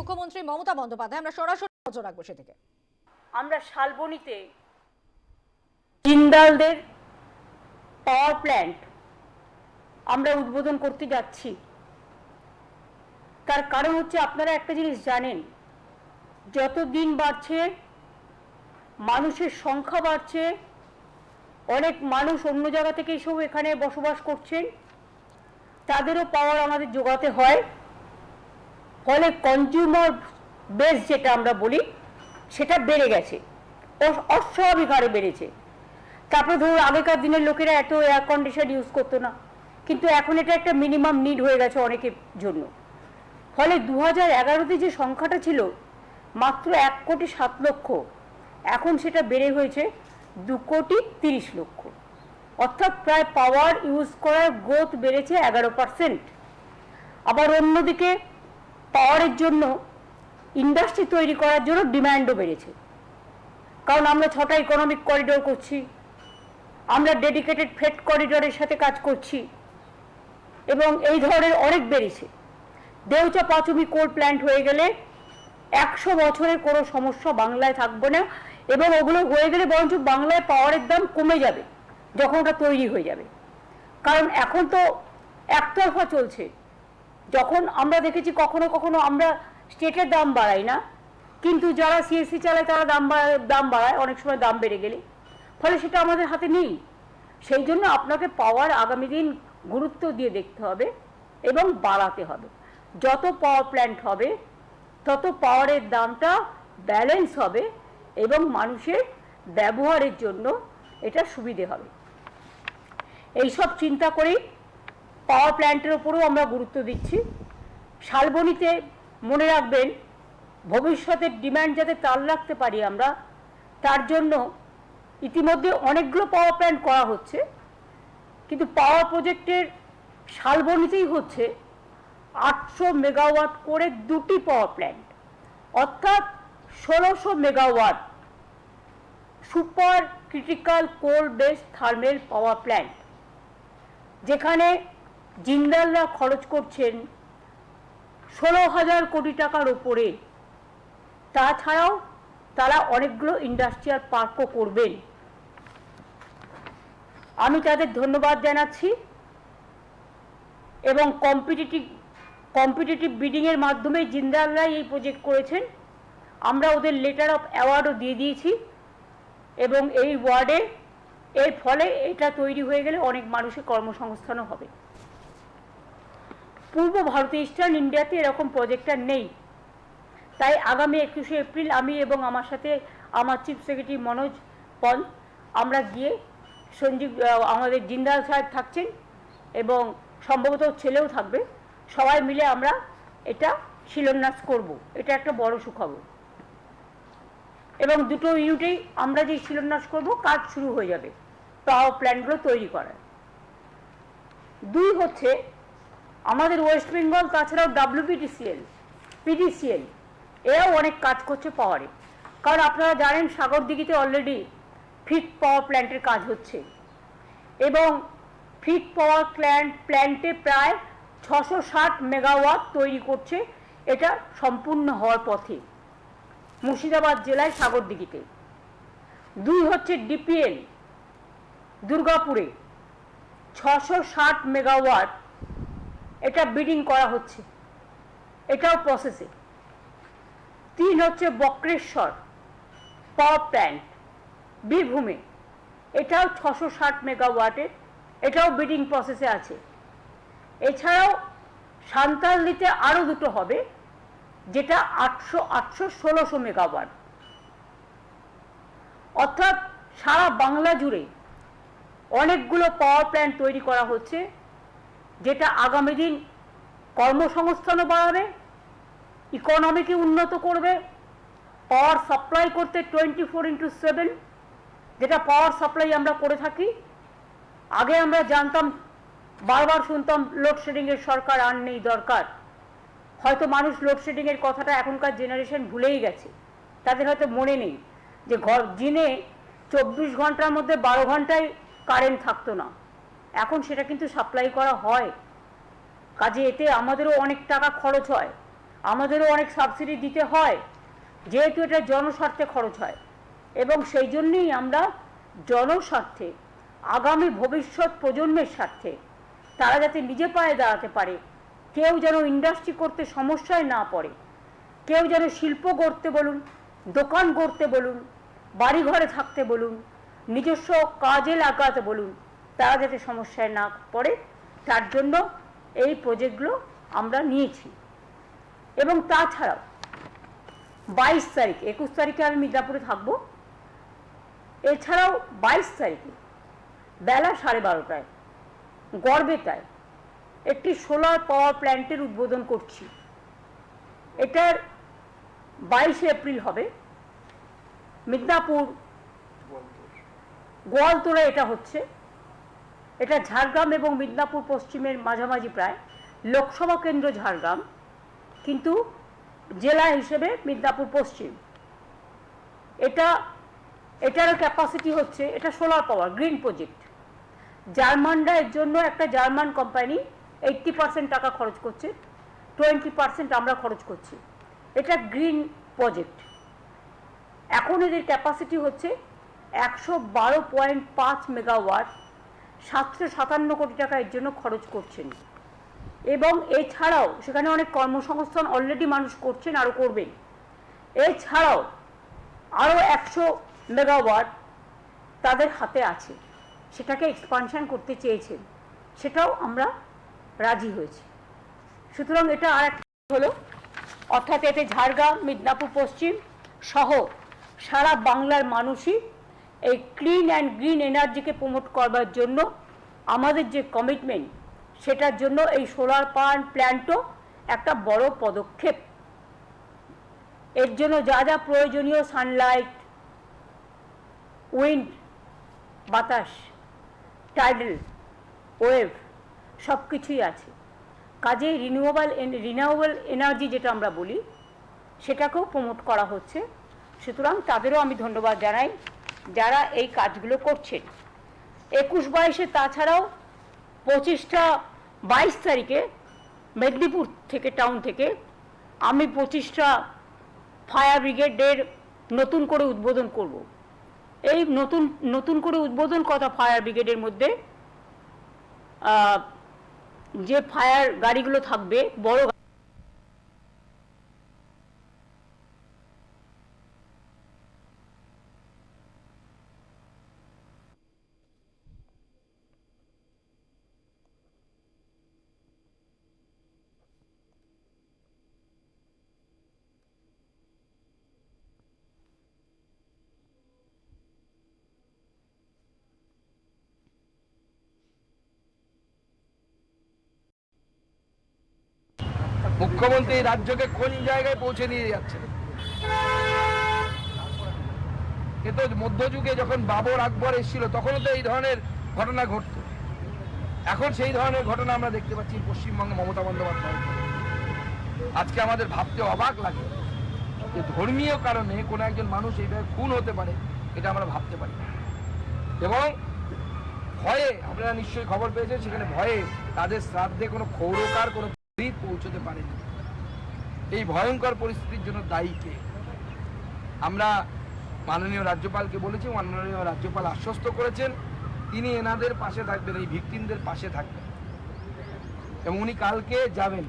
মুখ্যমন্ত্রী মমতা বন্দ্যোপাধ্যায়, আমরা সরাসরি নজর রাখব সেদিকে। আমরা শালবনিতে জিন্দালদের পাওয়ার প্ল্যান্ট আমরা উদ্বোধন করতে যাচ্ছি। তার কারণ হচ্ছে আপনারা একটা জিনিস জানেন যত দিন বাড়ছে, মানুষের সংখ্যা বাড়ছে, অনেক মানুষ অন্য জায়গা থেকে এসেও এখানে বসবাস করছেন, তাদেরও পাওয়ার আমাদের যোগাতে হয়। ফলে কনজিউমার বেস যেটা আমরা বলি, সেটা বেড়ে গেছে। অস- অস্বাভাবিক হারে বেড়েছে। তারপরে ধরুন, আগেকার দিনের লোকেরা এত এয়ার কন্ডিশন ইউজ করতো না। কিন্তু এখন এটা একটা মিনিমাম নিড হয়ে গেছে অনেকের জন্য। ফলে দু হাজার এগারোতে যে সংখ্যাটা ছিল, মাত্র এক কোটি সাত লক্ষ। এখন সেটা বেড়ে হয়েছে দু কোটি তিরিশ লক্ষ। অর্থাৎ প্রায় পাওয়ার ইউজ করার গ্রোথ বেড়েছে এগারো পার্সেন্ট আবার অন্যদিকে পাওয়ারের জন্য ইন্ডাস্ট্রি তৈরি করার জন্য ডিমান্ডও বেড়েছে। কারণ আমরা ছটা ইকোনমিক করিডোর করছি, আমরা ডেডিকেটেড ফেট করিডোরের সাথে কাজ করছি, এবং এই ধরনের অনেক বেড়েছে। দেউচা পাঁচুমি কোল প্ল্যান্ট হয়ে গেলে একশো বছরের কোনো সমস্যা বাংলায় থাকবে না, এবং ওগুলো হয়ে গেলে বরঞ্চ বাংলায় পাওয়ারের দাম কমে যাবে, যখন ওটা তৈরি হয়ে যাবে। কারণ এখন তো একতরফা চলছে। যখন আমরা দেখেছি কখনো কখনো আমরা স্টেটের দাম বাড়াই না, কিন্তু যারা সিএসসি চালায় তারা দাম বাড়ায় দাম বাড়ায়, অনেক সময় দাম বেড়ে গেলে। ফলে সেটা আমাদের হাতে নেই। সেই জন্য আপনাকে পাওয়ার আগামী দিন গুরুত্ব দিয়ে দেখতে হবে এবং বাড়াতে হবে। যত পাওয়ার প্ল্যান্ট হবে, তত পাওয়ারের দামটা ব্যালেন্স হবে এবং মানুষের ব্যবহারের জন্য এটা সুবিধে হবে। এইসব চিন্তা করেই পাওয়ার প্ল্যান্টের ওপরেও আমরা গুরুত্ব দিচ্ছি। শালবনিতে মনে রাখবেন ভবিষ্যতের ডিমান্ড যাতে তাল রাখতে পারি আমরা, তার জন্য ইতিমধ্যে অনেকগুলো পাওয়ার প্ল্যান্ট করা হচ্ছে। কিন্তু পাওয়ার প্রজেক্টের শালবনিতেই হচ্ছে আটশো মেগাওয়াট করে দুটি পাওয়ার প্ল্যান্ট। অর্থাৎ ষোলোশো megawatt super critical coal base thermal power plant, যেখানে জিন্দালরা খরচ করছেন ষোলো হাজার কোটি টাকার ওপরে তাছাড়াও তারা অনেকগুলো ইন্ডাস্ট্রিয়াল পার্কও করবেন। আমি তাদের ধন্যবাদ জানাচ্ছি এবং কম্পিটিটিভ কম্পিটিটিভ বিডিংয়ের মাধ্যমে জিন্দালরাই এই প্রজেক্ট করেছেন। আমরা ওদের লেটার অফ অ্যাওয়ার্ডও দিয়ে দিয়েছি এবং এই ওয়ার্ডে এর ফলে এটা তৈরি হয়ে গেলে অনেক মানুষের কর্মসংস্থানও হবে। পূর্ব ভারতে ইস্টার্ন ইন্ডিয়াতে এরকম প্রজেক্টটা নেই। তাই আগামী একুশে এপ্রিল আমি এবং আমার সাথে আমার চিফ সেক্রেটারি মনোজ পল, আমরা গিয়ে সঞ্জীব আমাদের জিন্দাল সাহেব থাকছেন এবং সম্ভবত ছেলেও থাকবে। সবাই মিলে আমরা এটা শিলান্যাস করব। এটা একটা বড় সুখবর। এবং দুটো ইউনিটেই আমরা যে শিলান্যাস করব, কাজ শুরু হয়ে যাবে। পাওয়ার প্ল্যানগুলো তৈরি করার। দুই হচ্ছে আমাদের ওয়েস্ট বেঙ্গল, তাছাড়াও ডাব্লিউবিটিসিএল পিডিসিএল এরাও অনেক কাজ করছে পাওয়ারে। কারণ আপনারা জানেন, সাগর দিঘিতে অলরেডি ফিট পাওয়ার প্ল্যান্টের কাজ হচ্ছে। এবং ফিট পাওয়ার প্ল্যান্ট প্ল্যান্টে প্রায় ছশো ষাট মেগাওয়াট তৈরি করছে। এটা সম্পূর্ণ হওয়ার পথে মুর্শিদাবাদ জেলায় সাগরদিঘিতে দুই হচ্ছে ডিপিএল দুর্গাপুরে ছশো ষাট মেগাওয়াট এটা বিডিং করা হচ্ছে। এটাও প্রসেসে তিন হচ্ছে বক্রেশ্বর পাওয়ার প্ল্যান্ট বীরভূমে। এটাও ছশো ষাট মেগাওয়াটের এটাও বিডিং প্রসেসে আছে। এছাড়াও সান্তালদিতে আরও দুটো হবে, যেটা আটশো আটশো, ষোলোশো মেগাওয়াট অর্থাৎ সারা বাংলা জুড়ে অনেকগুলো পাওয়ার প্ল্যান্ট তৈরি করা হচ্ছে। যেটা আগামী দিন কর্মসংস্থানও বাড়াবে ইকোনমিকে উন্নত করবে পাওয়ার সাপ্লাই করতে টোয়েন্টি ফোর ইন্টু সেভেন যেটা পাওয়ার সাপ্লাই আমরা করে থাকি। আগে আমরা জানতাম, বারবার শুনতাম লোডশেডিংয়ের সরকার আর নেই দরকার। হয়তো মানুষ লোডশেডিংয়ের কথাটা এখনকার জেনারেশন ভুলেই গেছে। তাদের হয়তো মনে নেই যে ঘর দিনে চব্বিশ ঘণ্টার মধ্যে বারো ঘন্টায় কারেন্ট থাকতো না। এখন সেটা কিন্তু সাপ্লাই করা হয়। কাজে এতে আমাদেরও অনেক টাকা খরচ হয়। আমাদেরও অনেক সাবসিডি দিতে হয়। যেহেতু এটা জনস্বার্থে খরচ হয়। এবং সেই জন্যেই আমরা জনস্বার্থে, আগামী ভবিষ্যৎ প্রজন্মের স্বার্থে, তারা যাতে নিজে পায়ে দাঁড়াতে পারে, কেউ যেন ইন্ডাস্ট্রি করতে সমস্যায় না পড়ে, কেউ যেন শিল্প গড়তে বলুন, দোকান গড়তে বলুন বাড়ি ঘরে থাকতে বলুন, নিজস্ব কাজে লাগাতে বলুন তারা যাতে সমস্যায় না পড়ে, তার জন্য এই প্রজেক্টগুলো আমরা নিয়েছি। এবং তাছাড়াও বাইশ তারিখ, একুশ তারিখে আমি মিদনাপুরে থাকব। এছাড়াও বাইশ তারিখে বেলা সাড়ে বারোটায়, গড়বেতায় একটি সোলার পাওয়ার প্ল্যান্টের উদ্বোধন করছি। এটার বাইশে এপ্রিল হবে। মিদনাপুর গোয়ালতোড়া এটা হচ্ছে। এটা ঝাড়গ্রাম এবং মিদনাপুর পশ্চিমের মাঝামাঝি প্রায়। লোকসভা কেন্দ্র ঝাড়গ্রাম, কিন্তু জেলা হিসেবে মিদনাপুর পশ্চিম। এটা, এটার ক্যাপাসিটি হচ্ছে, এটা সোলার পাওয়ার গ্রিন প্রজেক্ট জার্মানরা এর জন্য একটা জার্মান কোম্পানি এইট্টি পার্সেন্ট টাকা খরচ করছে টোয়েন্টি পার্সেন্ট আমরা খরচ করছি। এটা গ্রিন প্রজেক্ট এখন এদের ক্যাপাসিটি হচ্ছে একশো বারো পয়েন্ট পাঁচ মেগাওয়াট সাতশো সাতান্ন কোটি টাকা এর জন্য খরচ করছেন। এবং এছাড়াও সেখানে অনেক কর্মসংস্থান অলরেডি মানুষ করছেন আরও করবেন। এছাড়াও আরও একশো মেগাওয়াট তাদের হাতে আছে। সেটাকে এক্সপানশন করতে চেয়েছেন। সেটাও আমরা রাজি হয়েছি। সুতরাং এটা আর একটা হলো, অর্থাৎ এতে ঝাড়গ্রাম, মিদনাপুর, পশ্চিম সহ সারা বাংলার মানুষই এই ক্লিন অ্যান্ড গ্রিন এনার্জিকে প্রমোট করবার জন্য আমাদের যে কমিটমেন্ট সেটার জন্য এই সোলার পাওয়ার প্ল্যান্টও একটা বড় পদক্ষেপ। এর জন্য যা যা প্রয়োজনীয় সানলাইট উইন্ড বাতাস টাইডেল ওয়েভ সব কিছুই আছে। কাজেই রিনিউয়েবল রিনিউয়েবল এনার্জি যেটা আমরা বলি, সেটাকেও প্রমোট করা হচ্ছে। সুতরাং তাদেরও আমি ধন্যবাদ জানাই। যারা এই কাজগুলো করছেন। একুশ বাইশে তাছাড়াও পঁচিশটা বাইশ তারিখে মেদিনীপুর থেকে, টাউন থেকে আমি পঁচিশটা ফায়ার ব্রিগেডের নতুন করে উদ্বোধন করব। এই নতুন নতুন করে উদ্বোধন কথা ফায়ার ব্রিগেডের মধ্যে যে ফায়ার গাড়িগুলো থাকবে, বড় মুখ্যমন্ত্রী রাজ্যকে কোন জায়গায় পৌঁছে নিয়ে যাচ্ছেন? কিন্তু মধ্যযুগে যখন বাবর আকবর এসেছিল, তখনও তো এই ধরনের ঘটনা ঘটত। এখন সেই ধরনের ঘটনা আমরা দেখতে পাচ্ছি পশ্চিমবঙ্গে মমতা বন্দ্যোপাধ্যায় আজকে আমাদের ভাবতে অবাক লাগে যে ধর্মীয় কারণে কোনো একজন মানুষ এইভাবে খুন হতে পারে, এটা আমরা ভাবতে পারি। এবং ভয়ে, আপনারা নিশ্চয়ই খবর পেয়েছেন, সেখানে ভয়ে তাদের শ্রাদ্ধে কোনো ক্ষৌরকার, কোনো পৌঁছতে পারেনি। এই ভয়ঙ্কর পরিস্থিতির জন্য দায়ী কে? আমরা মাননীয় রাজ্যপালকে বলেছি, মাননীয় রাজ্যপাল আশ্বস্ত করেছেন, তিনি এনাদের পাশে থাকবেন, এই ভিকটিমদের পাশে থাকবেন। এবং উনি কালকে যাবেন।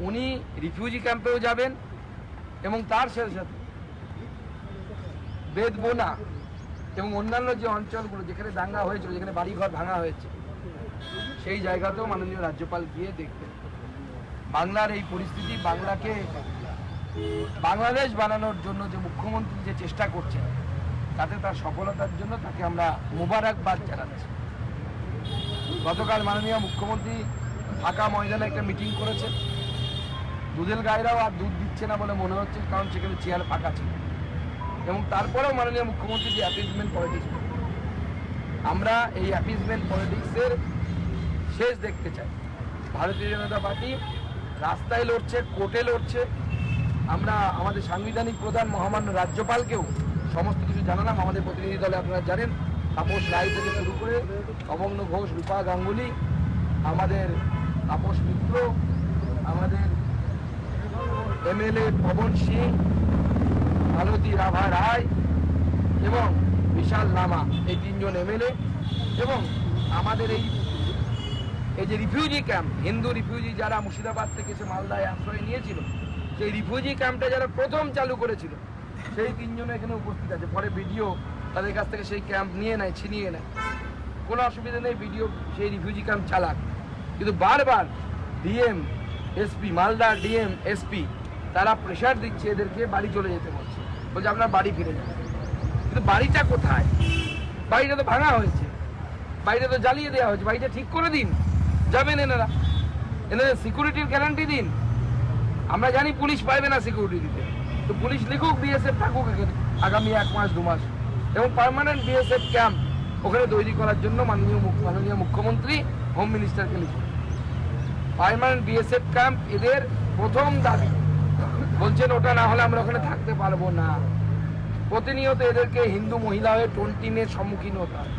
উনি রিফিউজি ক্যাম্পেও যাবেন এবং তার সাথে সাথে বেদবোনা এবং অন্যান্য যে অঞ্চলগুলো, যেখানে দাঙ্গা হয়েছিল, যেখানে বাড়িঘর ভাঙা হয়েছে সেই জায়গাতেও মাননীয় রাজ্যপাল গিয়ে দেখবেন। বাংলার এই পরিস্থিতি, বাংলাকে বাংলাদেশ বানানোর জন্য যে মুখ্যমন্ত্রী যে চেষ্টা করছেন, তাতে তার সফলতার জন্য তাকে আমরা মোবারকবাদ জানাচ্ছি। গতকাল মাননীয় মুখ্যমন্ত্রী ফাঁকা ময়দানে একটা মিটিং করেছেন। দুধেল গায়েরাও আর দুধ দিচ্ছে না বলে মনে হচ্ছে, কারণ সেখানে চেয়ার ফাঁকা ছিল। এবং তারপরেও মাননীয় মুখ্যমন্ত্রী যে অ্যাপিজমেন্ট পলিটিক্স আমরা এই অ্যাপিজমেন্ট পলিটিক্সের শেষ দেখতে চাই। ভারতীয় জনতা পার্টি রাস্তায় লড়ছে, কোর্টে লড়ছে। আমরা আমাদের সাংবিধানিক প্রধান মহামান্য রাজ্যপালকেও সমস্ত কিছু জানালাম। আমাদের প্রতিনিধি দলে আপনারা জানেন, তাপস রায় থেকে শুরু করে অমগ্ন ঘোষ, রূপা গাঙ্গুলি, আমাদের তাপস মিত্র, আমাদের এমএলএ পবন সিং, মালতী রাভা রায় এবং বিশাল লামা এই তিনজন এমএলএ এবং আমাদের এই এই যে রিফিউজি ক্যাম্প হিন্দু রিফিউজি যারা মুর্শিদাবাদ থেকে এসে মালদায় আশ্রয় নিয়েছিল, সেই রিফিউজি ক্যাম্পটা যারা প্রথম চালু করেছিল, সেই তিনজন এখানে উপস্থিত আছে। পরে ভিডিও তাদের কাছ থেকে সেই ক্যাম্প নিয়ে নেয়, ছিনিয়ে নেয়। কোনো অসুবিধা নেই ভিডিও সেই রিফিউজি ক্যাম্প চালাক। কিন্তু বারবার DM SP Malda DM SP তারা প্রেশার দিচ্ছে এদেরকে বাড়ি চলে যেতে বলছে। বলছে, আপনার বাড়ি ফিরে যান। কিন্তু বাড়িটা কোথায়? বাড়িটা তো ভাঙা হয়েছে। বাড়িটা তো জ্বালিয়ে দেওয়া হয়েছে। বাড়িটা ঠিক করে দিন। যাবেন এনারা। এনাদের সিকিউরিটির গ্যারান্টি দিন। আমরা জানি পুলিশ পাইবে না সিকিউরিটি দিতে। তো পুলিশ লিখুক বিএসএফ থাকুক এখানে, আগামী এক মাস, দু মাস। এবং পার্মানেন্ট বিএসএফ ক্যাম্প ওখানে তৈরি করার জন্য মাননীয় মাননীয় মুখ্যমন্ত্রী হোম মিনিস্টারকে লিখুন। পার্মানেন্ট বিএসএফ ক্যাম্প এদের প্রথম দাবি। বলছেন, ওটা না হলে আমরা ওখানে থাকতে পারব না। প্রতিনিয়ত এদেরকে হিন্দু মহিলা হয়ে টোনটিনের সম্মুখীন হতে হয়।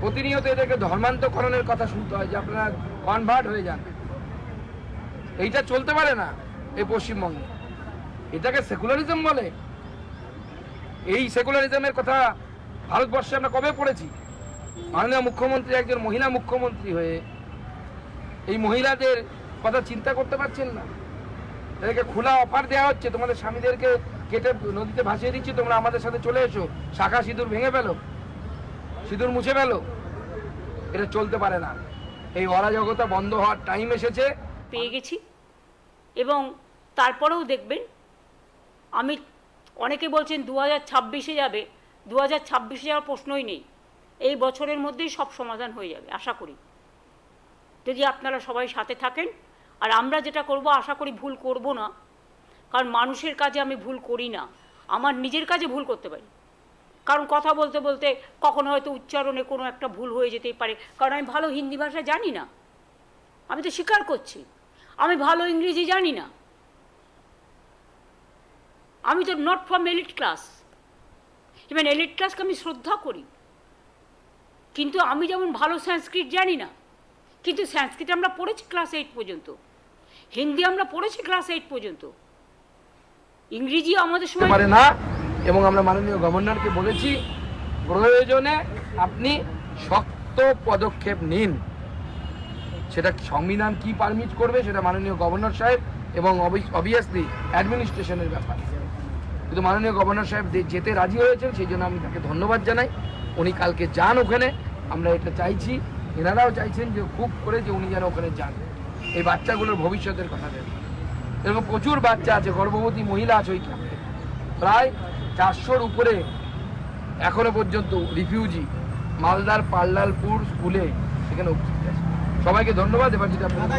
প্রতিনিয়ত এদেরকে ধর্মান্তকরণের কথা শুনতে হয়, যে আপনারা কনভার্ট হয়ে যান। এইটা চলতে পারে না এই পশ্চিমবঙ্গে। এটাকে সেকুলারিজম বলে। এই সেকুলারিজমের কথা ভারতবর্ষে আমরা কবে পড়েছি? মাননীয় মুখ্যমন্ত্রী একজন মহিলা মুখ্যমন্ত্রী হয়ে এই মহিলাদের কথা চিন্তা করতে পারছেন না। এদেরকে খোলা অফার দেওয়া হচ্ছে, তোমাদের স্বামীদেরকে কেটে নদীতে ভাসিয়ে দিচ্ছি, তোমরা আমাদের সাথে চলে এসো, শাখা সিঁদুর ভেঙে ফেলো। সিঁদুর মুছে ফেলো। এটা চলতে পারে না। এই অরাজকতা বন্ধ হওয়ার টাইম এসেছে। পেয়ে গেছি। এবং তারপরেও দেখবেন, আমি অনেকে বলছেন দু হাজার ছাব্বিশে যাবে। দু হাজার ছাব্বিশে যাওয়ার প্রশ্নই নেই। এই বছরের মধ্যেই সব সমাধান হয়ে যাবে, আশা করি। যদি আপনারা সবাই সাথে থাকেন, আর আমরা যেটা করব, আশা করি ভুল করব না। কারণ মানুষের কাজে আমি ভুল করি না। আমার নিজের কাজে ভুল করতে পারি। কারণ কথা বলতে বলতে কখনো হয়তো উচ্চারণে কোনো একটা ভুল হয়ে যেতেই পারে। কারণ আমি ভালো হিন্দি ভাষা জানি না। আমি তো স্বীকার করছি। আমি ভালো ইংরেজি জানি না। আমি তো not from elite class even elite ক্লাসকে আমি শ্রদ্ধা করি। কিন্তু আমি যেমন ভালো সংস্কৃত জানি না, কিন্তু সংস্কৃত আমরা পড়েছি ক্লাস এইট পর্যন্ত। হিন্দি আমরা পড়েছি ক্লাস এইট পর্যন্ত। ইংরেজি আমাদের সময় না এবং আমরা মাননীয় গভর্নরকে বলেছি, প্রয়োজনে আপনি শক্ত পদক্ষেপ নিন। সেটা সংবিধান কি পারমিট করবে সেটা মাননীয় গভর্নর সাহেব এবং অবভিয়াসলি অ্যাডমিনিস্ট্রেশনের ব্যাপার। কিন্তু মাননীয় গভর্নর সাহেব যেতে রাজি হয়েছেন, সেই জন্য আমি তাকে ধন্যবাদ জানাই। উনি কালকে যান ওখানে। আমরা এটা চাইছি। এনারাও চাইছেন যে খুব করে যে উনি যেন ওখানে যান। এই বাচ্চাগুলোর ভবিষ্যতের কথা ভেবে। এরকম প্রচুর বাচ্চা আছে, গর্ভবতী মহিলা আছে ওই ক্যাম্পে প্রায় চারশোর উপরে এখনও পর্যন্ত রিফিউজি মালদার পাল্লালপুর স্কুলে সেখানে উপস্থিত আছে। সবাইকে ধন্যবাদ এবার যদি আপনারা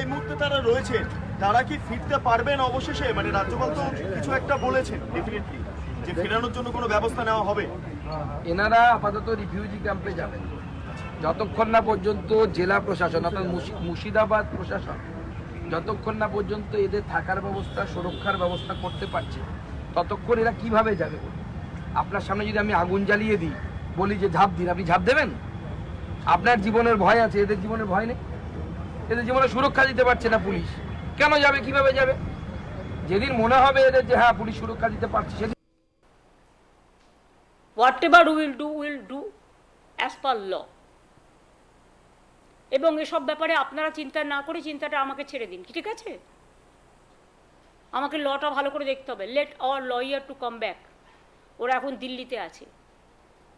এই মুহূর্তে তারা রয়েছেন তারা কি ফিরতে পারবেন অবশেষে? মানে রাজ্যপাল তো কিছু একটা বলেছেন ডেফিনেটলি যে ফেরানোর জন্য কোনো ব্যবস্থা নেওয়া হবে। এনারা আপাতত রিফিউজি ক্যাম্পে যাবেন। যতক্ষণ না পর্যন্ত জেলা প্রশাসন অর্থাৎ মুর্শিদাবাদ প্রশাসন যতক্ষণ না পর্যন্ত এদের থাকার ব্যবস্থা, সুরক্ষার ব্যবস্থা করতে পারছে, ততক্ষণ এরা কীভাবে যাবে? আপনার সামনে যদি আমি আগুন জ্বালিয়ে দিই, বলি যে ঝাঁপ দিন, আপনি ঝাঁপ দেবেন? আপনার জীবনের ভয় আছে, এদের জীবনের ভয় নেই। এদের জীবনে সুরক্ষা দিতে পারছে না পুলিশ। কেন যাবে, কীভাবে যাবে? যেদিন মনে হবে এদের যে হ্যাঁ পুলিশ সুরক্ষা দিতে পারছে, সেদিন whatever will do will do as per law এবং এসব ব্যাপারে আপনারা চিন্তা না করে চিন্তাটা আমাকে ছেড়ে দিন, ঠিক আছে? আমাকে লটা ভালো করে দেখতে হবে। Let our lawyer to come back ওরা এখন দিল্লিতে আছে।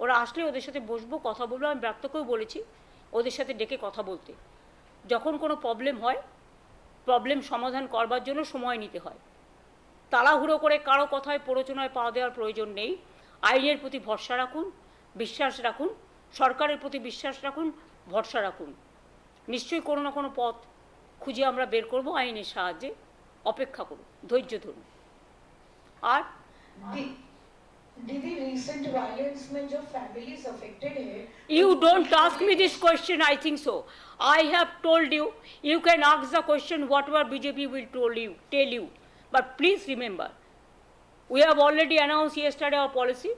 ওরা আসলে ওদের সাথে বসবো, কথা বলব, আমি ব্রাত্যকেও বলেছি ওদের সাথে ডেকে কথা বলতে। যখন কোনো প্রবলেম হয় প্রবলেম সমাধান করবার জন্য সময় নিতে হয়। তাড়াহুড়ো করে কারও কথায় প্ররোচনায় পা দেওয়ার প্রয়োজন নেই। আইনের প্রতি ভরসা রাখুন, বিশ্বাস রাখুন, সরকারের প্রতি বিশ্বাস রাখুন, ভরসা রাখুন। নিশ্চয়ই কোনো না কোনো পথ খুঁজে আমরা বের করব আইনের সাহায্যে অপেক্ষা করুন ধৈর্য ধরুন আর Did, did the recent violence में जो families affected है You don't ask me this question, I think so. I have told you, you can ask the question whatever BJP will told you, tell you. But please remember, we have already announced yesterday our policy.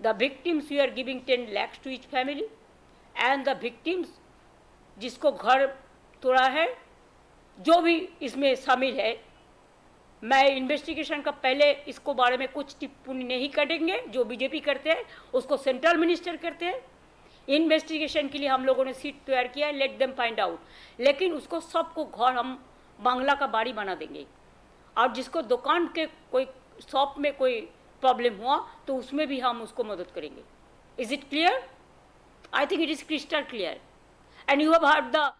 The victims we are giving 10 lakhs to each family and the victims जिसको घर तोड़ा है, जो भी इसमें शामिल है, मैं इन्वेस्टिगेशन का पहले इसको बारे में कुछ टिप्पणी नहीं करेंगे। जो बीजेपी करते हैं, उसको सेंट्रल मिनिस्टर करते हैं। इन्वेस्टिगेशन के लिए हम लोगों ने सीट तैयार किया है लेट देम फाइंड आउट लेकिन उसको सबको घर हम बांग्ला का बाड़ी बना देंगे। और जिसको दुकान के कोई शॉप में कोई प्रॉब्लम हुआ तो उसमें भी हम उसको मदद करेंगे। Is it clear I think it is crystal clear and you have heard the